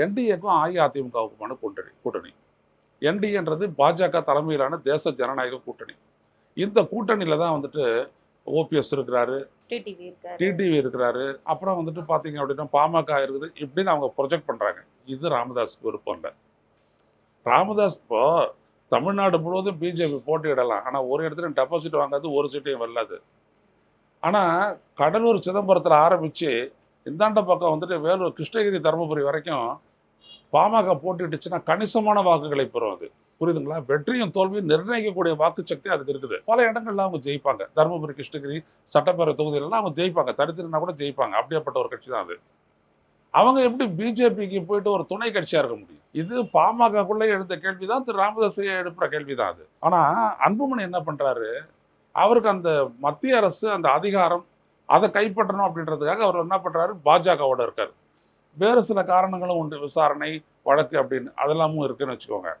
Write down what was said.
என்டிஏக்கும் அஇஅதிமுகவுக்குமான கூட்டணி கூட்டணி. என்டிஏன்றது பாஜக தலைமையிலான தேச ஜனநாயக கூட்டணி. இந்த கூட்டணியில தான் வந்துட்டு ஓபிஎஸ் இருக்கிறாரு டிடிவி இருக்கிறாரு. அப்புறம் வந்துட்டு பார்த்தீங்க அப்படின்னா பாமக இருக்குது இப்படின்னு அவங்க ப்ரொஜெக்ட் பண்ணுறாங்க இது ராமதாஸ்க்கு விருப்பம் இல்லை. ராமதாஸ் இப்போ தமிழ்நாடு முழுவதும் பிஜேபி போட்டியிடலாம். ஆனால் ஒரு இடத்துல டெபாசிட் வாங்காது ஒரு சீட்டையும் வெல்லாது ஆனால் கடலூர் சிதம்பரத்தில் ஆரம்பித்து இந்தாண்ட பக்கம் வந்துட்டு வேலூர் கிருஷ்ணகிரி தருமபுரி வரைக்கும் பாமக போட்டுட்டுச்சுன்னா கணிசமான வாக்குகளை பெறும் அது. புரியுதுங்களா? வெற்றியும் தோல்வியும் நிர்ணயிக்கக்கூடிய வாக்கு சக்தி அதுக்கு இருக்குது. பல இடங்கள்ல அவங்க ஜெயிப்பாங்க. தருமபுரி கிருஷ்ணகிரி சட்டப்பேரவை தொகுதியிலலாம் அவங்க ஜெயிப்பாங்க. தரித்திரனா கூட ஜெயிப்பாங்க. அப்படியேப்பட்ட ஒரு கட்சி தான் அது. அவங்க எப்படி பிஜேபிக்கு போயிட்டு ஒரு துணை கட்சியாக இருக்க முடியும்? இது பாமகக்குள்ளே எழுந்த கேள்வி தான் திரு ராமதாஸ் எழுப்புற கேள்வி தான் அது. ஆனால் அன்புமணி என்ன பண்ணுறாரு அவருக்கு அந்த மத்திய அரசு அந்த அதிகாரம் அதை கைப்பற்றணும் அப்படின்றதுக்காக அவர் என்ன பண்ணுறாரு பாஜகவோட இருக்கார். வேறு சில காரணங்களும் உண்டு. விசாரணை வழக்கு அப்படின்னு அதெல்லாமும் இருக்குன்னு வச்சுக்கோங்க.